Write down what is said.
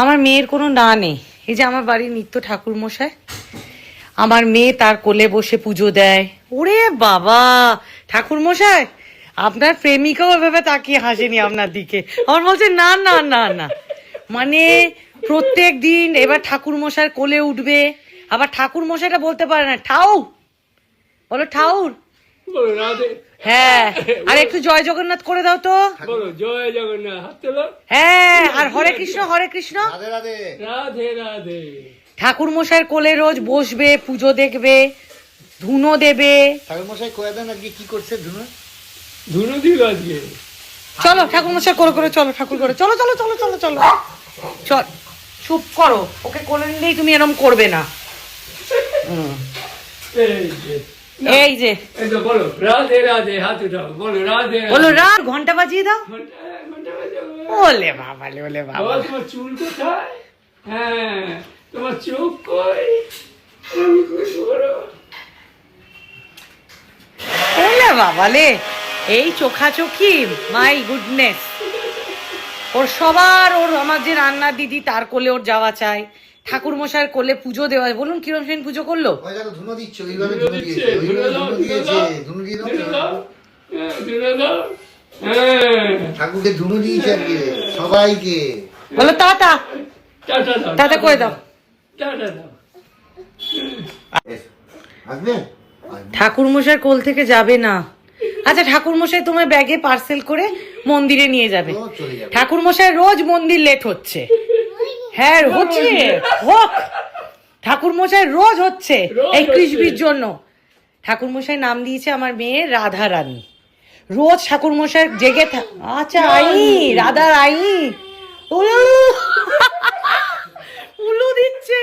আমার মেয়ের কোনো না নেই। এই যে আমার বাড়ির নিত্য ঠাকুর মশাই, আমার মেয়ে তার কোলে বসে পুজো দেয়। ওরে বাবা! ঠাকুর মশাই, আপনার প্রেমিকাও এভাবে তাকিয়ে হাসেনি আপনার দিকে। আমার বলছে, না না না না। মানে প্রত্যেক দিন এবার ঠাকুর মশাইয়ের কোলে উঠবে। আবার ঠাকুর মশাইটা বলতে পারে না ঠাউ বলো, ঠাউর। বলো রাধে। হ্যাঁ আর একটু জয় জগন্নাথ করে দাও তো। বলো জয় জগন্নাথ হাত তোলো। হ্যাঁ আর হরে কৃষ্ণ হরে কৃষ্ণ। রাধে রাধে। রাধে রাধে। ঠাকুর মশাইয়ের কোলে রোজ বসবে পুজো দেখবে ধুনো দেবে। ঠাকুর মশাই কয়ে দেন আজকে কি করছে ধুনো? ধুনো দিল আজকে। চলো ঠাকুর মশাই করে করে চলো ঠাকুর করে। চলো চলো চলো চলো চলো। চল চুপ করো। ওকে কোলে নিলেই তুমি এরম করবে না। হুম। এই যে। এই তো বলো রাধে রাধে হাত উঠাও। বলো রাধে বলো রাত ঘণ্টা বাজিয়ে দাও। ওলে বাবা ওলে বাবা। তোমার চুল কোথায়? হ্যাঁ তোমার চোখ কই? তুমি কই করো ওলে বাবা লে এই চোখাচোখি মাই গুডনেস। ওর সবার ওর আমার যে রান্না দিদি তার কোলে ওর যাওয়া চাই। ঠাকুর মশাইয়ের কোলে পুজো দেওয়া বলুন কিরম সেন পুজো করল? ওই দেখো ধুনো দিচ্ছে ওইভাবে ধুনো ধুনো দিয়েছে ধুনো দিয়েছে ধুনো দিয়ে দাও দাও হ্যাঁ, হ্যাঁ। ঠাকুরকে ধুনো দিয়েছে আজকে সবাইকে। বলো টাটা। টাটা করে দাও। ঠাকুর মশাই কোল থেকে যাবে না। আচ্ছা ঠাকুর মশাই তোমার ব্যাগে পার্সেল করে মন্দিরে নিয়ে যাবে। ঠাকুর মশাই রোজ মন্দির লেট হচ্ছে। হ্যাঁ হচ্ছে। হোক। ঠাকুর মশাই রোজ হচ্ছে। এই। কৃষ্ণির জন্য। ঠাকুর মশাই নাম দিয়েছে আমার মেয়ে রাধা রানী রোজ ঠাকুর মশাই জেগে থা- আচ্ছা আই রাধা রাই। উলু। উলু দিচ্ছে।